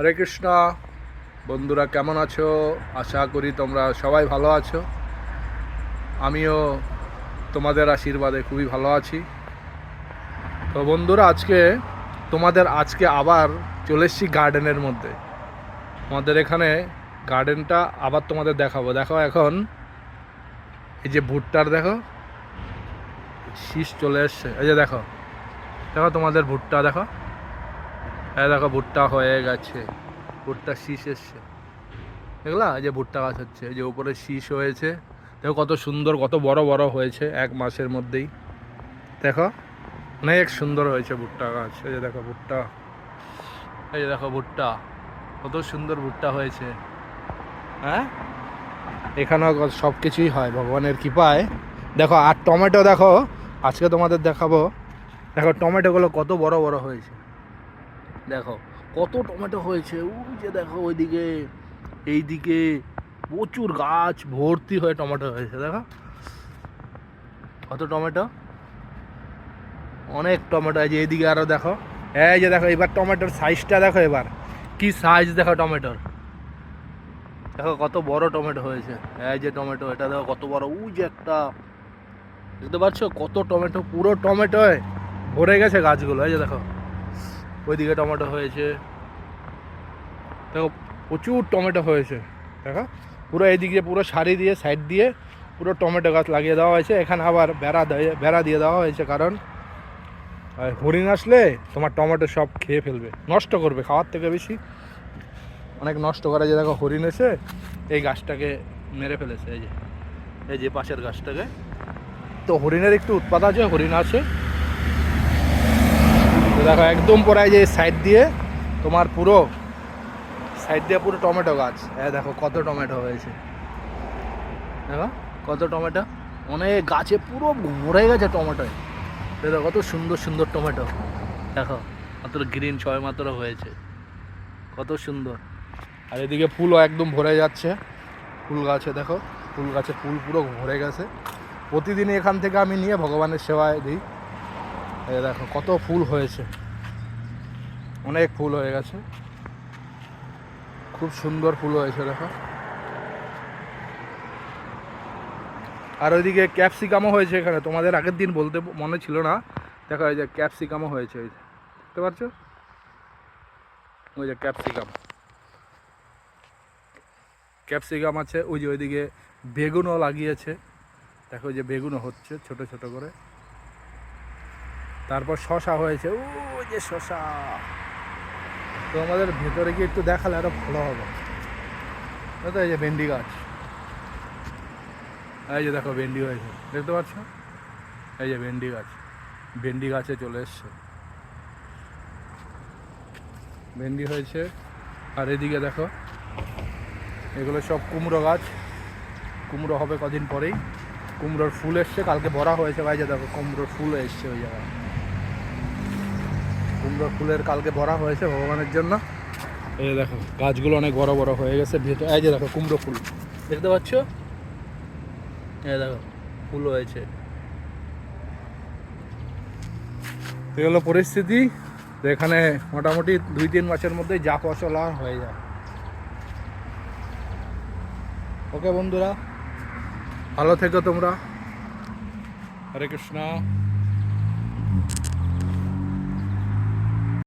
হরে কৃষ্ণ। বন্ধুরা, কেমন আছো? আশা করি তোমরা সবাই ভালো আছো। আমিও তোমাদের আশীর্বাদে খুবই ভালো আছি। তো বন্ধুরা, আজকে তোমাদের আজকে আবার চলে এসেছি গার্ডেনের মধ্যে। আমাদের এখানে গার্ডেনটা আবার তোমাদের দেখাবো। দেখো এখন, এই যে ভুট্টার দেখো, শীষ চলে এসছে। এই যে দেখো দেখো তোমাদের ভুট্টা, দেখো। হ্যাঁ দেখো, ভুট্টা হয়ে গেছে। ভুট্টা শীষ এসছে। দেখলা? যে ভুট্টা গাছ হচ্ছে। যে উপরে শীষ হয়েছে। দেখো কত সুন্দর, কত বড় বড় হয়েছে এক মাসের মধ্যেই। দেখো, অনেক সুন্দর হয়েছে ভুট্টা গাছ। এই যে দেখো ভুট্টা। এই যে দেখো ভুট্টা। কত সুন্দর ভুট্টা হয়েছে। হ্যাঁ? এখানেও সব কিছুই হয়, ভগবানের কৃপায়। দেখো, আর টমেটো দেখো, আজকে তোমাদের দেখাবো। দেখো, টমেটোগুলো কত বড় বড় হয়েছে। দেখো, কত টমেটো হয়েছে, ওই যে দেখো ওইদিকে, এইদিকে প্রচুর গাছ ভর্তি হয়ে টমেটো হয়েছে, দেখো। কত টমেটো? অনেক টমেটো আছে এইদিকে আরও দেখো। এই যে দেখো, এবার টমেটোর সাইজটা দেখো এবার। কি সাইজ দেখো টমেটোর? দেখো কত বড় টমেটো হয়েছে। এই যে টমেটো, এটা দেখো কত বড়, ওই যে একটা। দেখতে পাচ্ছ কত টমেটো, পুরো টমেটোয় ভরে গেছে গাছগুলো, এই যে দেখো। ওইদিকে টমেটো হয়েছে। দেখো, প্রচুর টমেটো হয়েছে। দেখো, পুরো এইদিকে পুরো সারি দিয়ে সাইড দিয়ে পুরো টমেটো গাছ লাগিয়ে দেওয়া হয়েছে। এখানে আবার বেড়া বেড়া দিয়ে দেওয়া হয়েছে কারণ হরিণ আসলে তোমার টমেটো সব খেয়ে ফেলবে, নষ্ট করবে, খাওয়ার থেকে বেশি। অনেক নষ্ট করে যে দেখো, হরিণ এসে এই গাছটাকে মেরে ফেলেছে। এই যে এই যে পাশের গাছটাকে। তো হরিণের একটু উৎপাত আছে, হরিণ আছে। তো দেখো, একদম পরে যে সাইড দিয়ে তোমার পুরো সাইড দিয়ে পুরো টমেটো গাছ। হ্যাঁ দেখো, কত টমেটো হয়েছে। দেখো, কত টমেটো। অনেক গাছে পুরো ভরে গেছে টমেটোয় দেখো, কত সুন্দর সুন্দর টমেটো। দেখো, মাত্র গ্রিন ছয় মাত্র হয়েছে। কত সুন্দর। আর এদিকে ফুলও একদম ভরে যাচ্ছে। ফুল গাছে দেখো, ফুল গাছে ফুল পুরো ভরে গেছে। প্রতিদিনই এখান থেকে আমি নিয়ে ভগবানের সেবায় দিই। দেখো, কত ফুল হয়েছে। অনেক ফুল হয়ে গেছে। খুব সুন্দর ফুল হয়েছে, দেখো। আর ওইদিকে ক্যাপসিকামও হয়েছে এখানে। তোমাদের আগের দিন বলতে মনে ছিল না। দেখো, এই যে ক্যাপসিকামও হয়েছে ওই যে। দেখতে পাচ্ছ ওই যে ক্যাপসিকাম। ক্যাপসিকাম আছে, ওই যে ওইদিকে বেগুনও লাগিয়েছে। দেখো, ওই যে বেগুনও হচ্ছে, ছোট ছোট করে। তারপর শশা হয়েছে। ওই যে শশা। তো আমাদের ভেতরে গিয়ে একটু দেখালে আরও ভালো হবে। তো এই যে ভেন্ডি গাছ। এই যে দেখো ভেন্ডি হয়েছে। দেখতে পাচ্ছ? এই যে ভেন্ডি গাছ। ভেন্ডি গাছে চলে এসছে। ভেন্ডি হয়েছে। আর এদিকে দেখো, এগুলো সব কুমড়ো গাছ। কুমড়ো হবে কদিন পরেই। কুমড়োর ফুল এসছে, কালকে বড়া হয়েছে। ভাই যে দেখো, কুমড়োর ফুল এসছে ওই জায়গায়। কুমড়োর ফুলের কালকে বড়া হয়েছে ভগবানের জন্য। এই দেখো, গাছগুলো অনেক বড় বড় হয়ে গেছে। ভেতর, এই যে দেখো, কুমড়ো ফুল। দেখতে পাচ্ছ? এই দেখো, ফুল হয়েছে। এই হলো পরিস্থিতি। এখানে মোটামুটি দুই তিন মাসের মধ্যে যা ফসল আর হয়ে যায়। ওকে বন্ধুরা, ভালো থেকো তোমরা। হরে কৃষ্ণ।